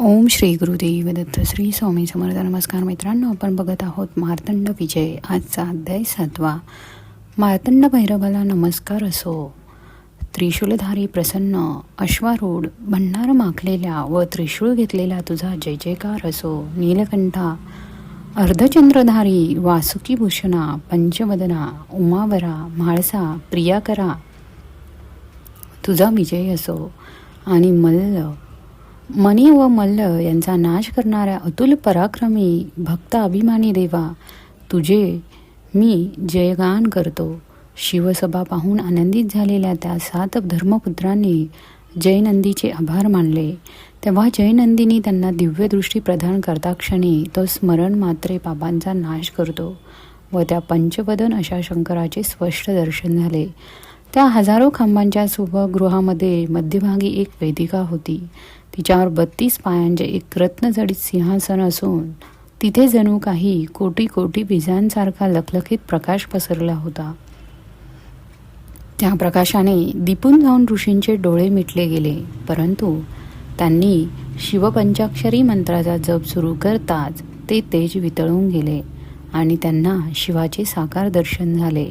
ओम श्री गुरुदेव दत्त श्री स्वामी समर्थ नमस्कार मित्रांनो आपण बघत आहोत मार्तंड विजय आजचा अध्याय सातवा. मार्तंड भैरवाला नमस्कार असो. त्रिशूलधारी प्रसन्न अश्वारूढ भंडार माखलेल्या व त्रिशूळ घेतलेला तुझा जय जयकार असो. नीलकंठा अर्धचंद्रधारी वासुकी भूषणा पंचवदना उमावरा म्हाळसा प्रियाकरा तुझा विजय असो. आणि मल्ल मनी व मल्ल यांचा नाश करणाऱ्या अतुल पराक्रमी भक्त अभिमानी देवा तुझे मी जयगान करतो. शिवसभा पाहून आनंदित झालेल्या त्या सात धर्मपुत्रांनी जयनंदीचे आभार मानले. तेव्हा जयनंदीनी त्यांना दिव्यदृष्टी प्रदान करता क्षणी तो स्मरण मात्रे पापांचा नाश करतो व त्या पंचवदन अशा शंकराचे स्पष्ट दर्शन झाले. त्या हजारो खांबांच्या शुभगृहामध्ये मध्यभागी एक वेदिका होती. तिच्यावर बत्तीस पायांचे एक रत्नजडित सिंहासन असून तिथे जणू काही कोटी कोटी विजांसारखा लखलखीत प्रकाश पसरला होता. त्या प्रकाशाने दिपून जाऊन ऋषींचे डोळे मिटले गेले परंतु त्यांनी शिवपंचाक्षरी मंत्राचा जप सुरू करताच ते तेज वितळून गेले आणि त्यांना शिवाचे साकार दर्शन झाले.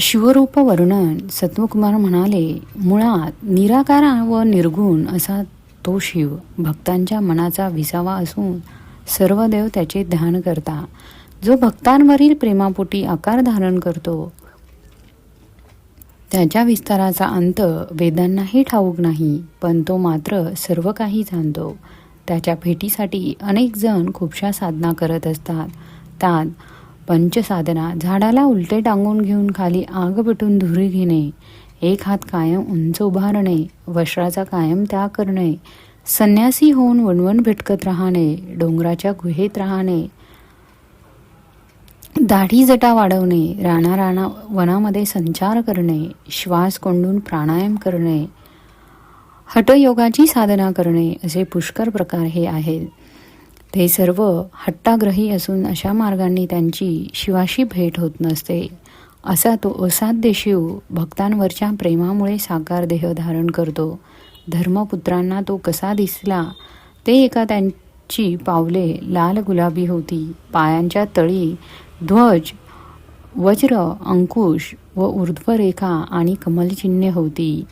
शिवरूप वर्णन सत्वकुमार म्हणाले मुळात निराकार व निर्गुण असा तो शिव भक्तांच्या मनाचा विसावा असून सर्व देव त्याचे ध्यान करता. जो भक्तांवरील प्रेमापोटी आकार धारण करतो त्याच्या विस्ताराचा अंत वेदांनाही ठाऊक नाही पण तो मात्र सर्व काही जाणतो. त्याच्या भेटीसाठी अनेक जण खूपशा साधना करत असतात. त्यात पंचसाधना झाडाला उलटे टांगून घेऊन खाली आग पेटून धुरी घेणे एक हात कायम उंच उभारणे वस्त्राचा कायम त्याग करणे संन्यासी होऊन वणवण भेटकत राहणे डोंगराच्या गुहेत राहणे दाढी जटा वाढवणे राणा राणा वनामध्ये संचार करणे श्वास कोंडून प्राणायाम करणे हटयोगाची साधना करणे असे पुष्कर प्रकार हे आहेत. ते सर्व हट्टाग्रही असून अशा मार्गांनी त्यांची शिवाशी भेट होत नसते. असा तो असाध्य शिव भक्तांवरच्या प्रेमामुळे साकार देह धारण करतो. धर्मपुत्रांना तो कसा दिसला? ते एका त्यांची पावले लाल गुलाबी होती. पायांच्या तळी ध्वज वज्र अंकुश व ऊर्ध्वरेखा आणि कमलचिन्हे होती.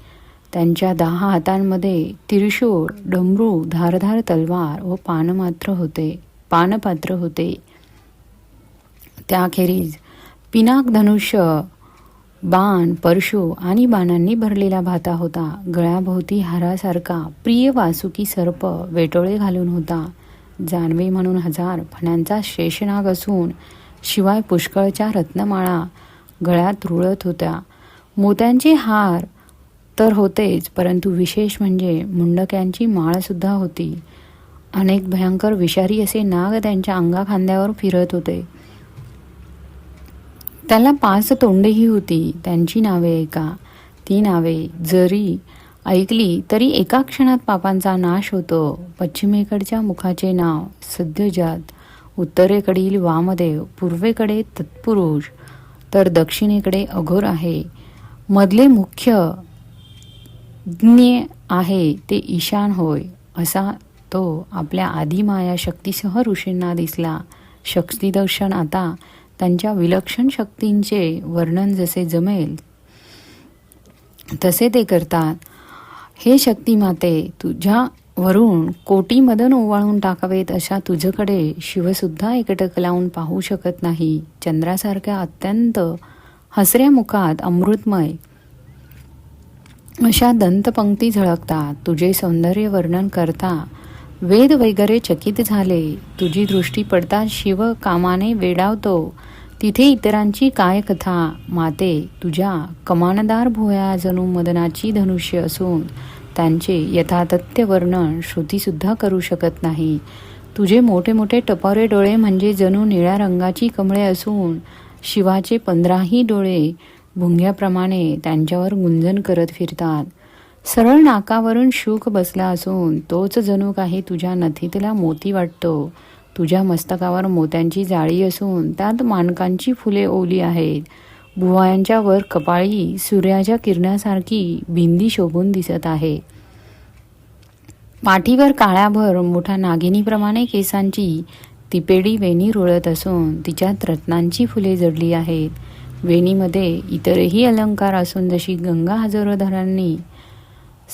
त्यांच्या दहा हातांमध्ये तिरशूळ डमरू धारधार तलवार व पानमात्र होते. पानपात्र होते. त्याखेरीज पिनाक धनुष्य बाण परशु आणि बाणांनी भरलेला भाता होता. गळ्याभोवती हारासारखा प्रिय वासुकी सर्प वेटोळे घालून होता. जानवे म्हणून हजार फण्यांचा शेषनाग असून शिवाय पुष्कळच्या रत्नमाळा गळ्यात रुळत होत्या. मोत्यांचे हार तर होतेच परंतु विशेष म्हणजे मुंडक्यांची माळसुद्धा होती. अनेक भयंकर विषारी असे नाग त्यांच्या अंगाखांद्यावर फिरत होते. त्याला पाच तोंडेही होती. त्यांची नावे ऐका ती नावे जरी ऐकली तरी एका क्षणात पापांचा नाश होतो. पश्चिमेकडच्या मुखाचे नाव सद्यजात उत्तरेकडील वामदेव पूर्वेकडे तत्पुरुष तर दक्षिणेकडे अघोर आहे. मधले मुख्य ज्ञ आहे ते ईशान होय असा तो आपल्या आदिमाया शक्तीसह ऋषींना दिसला. शक्तिदर्शन आता त्यांच्या विलक्षण शक्तींचे वर्णन जसे जमेल तसे ते करतात. हे शक्तिमाते तुझ्यावरून कोटी मदन ओवाळून टाकावेत अशा तुझ्याकडे शिवसुद्धा एकटक लावून पाहू शकत नाही. चंद्रासारख्या अत्यंत हसऱ्या मुखात अमृतमय अशा दंतपंक्ती झळकतात. तुझे सौंदर्य वर्णन करता. वेद वगैरे चकित झाले. तुझी दृष्टी पडता शिव कामाने वेडावतो. तिथे इतरांची काय कथा माते तुझ्या कमानदार भोया जणू मदनाची धनुष्य असून त्यांचे यथातथ्य वर्णन श्रुतीसुद्धा करू शकत नाही. तुझे मोठे मोठे टपारे डोळे म्हणजे जणू निळ्या रंगाची कमळे असून शिवाचे पंधराही डोळे. भुंग्याप्रमाणे त्यांच्यावर गुंजन करत फिरतात. सरळ नाकावरून शुक बसला असून तोच जणू काही तुझ्या नथीतला मोती वाटतो. तुझ्या मस्तकावर मोत्यांची जाळी असून त्यात मानकांची फुले ओली आहेत. भुवायांच्या वर कपाळी सूर्याच्या किरणासारखी भिंदी शोभून दिसत आहे. पाठीवर काळ्याभर मोठ्या नागिनीप्रमाणे केसांची तिपेडी वेणी रुळत असून तिच्यात रत्नांची फुले जडली आहेत. वेणीमध्ये इतरही अलंकार असून जशी गंगा हजारोधरांनी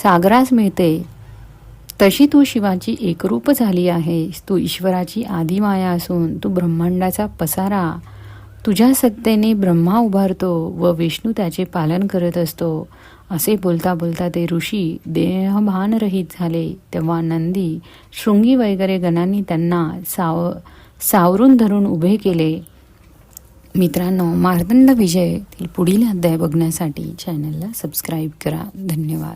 सागरास मिळते तशी तू शिवाची एकरूप झाली आहेस. तू ईश्वराची आदिमाया असून तू ब्रह्मांडाचा पसारा. तुझ्या सत्तेने ब्रह्मा उभारतो व विष्णू त्याचे पालन करत असतो. असे बोलता बोलता ते ऋषी देहभानरहित झाले. तेव्हा नंदी शृंगी वगैरे गणांनी त्यांना साव सावरून धरून उभे केले. मित्रांनो मार्तंड विजयतील पुढील अध्याय बघण्यासाठी चॅनलला सबस्क्राईब करा. धन्यवाद.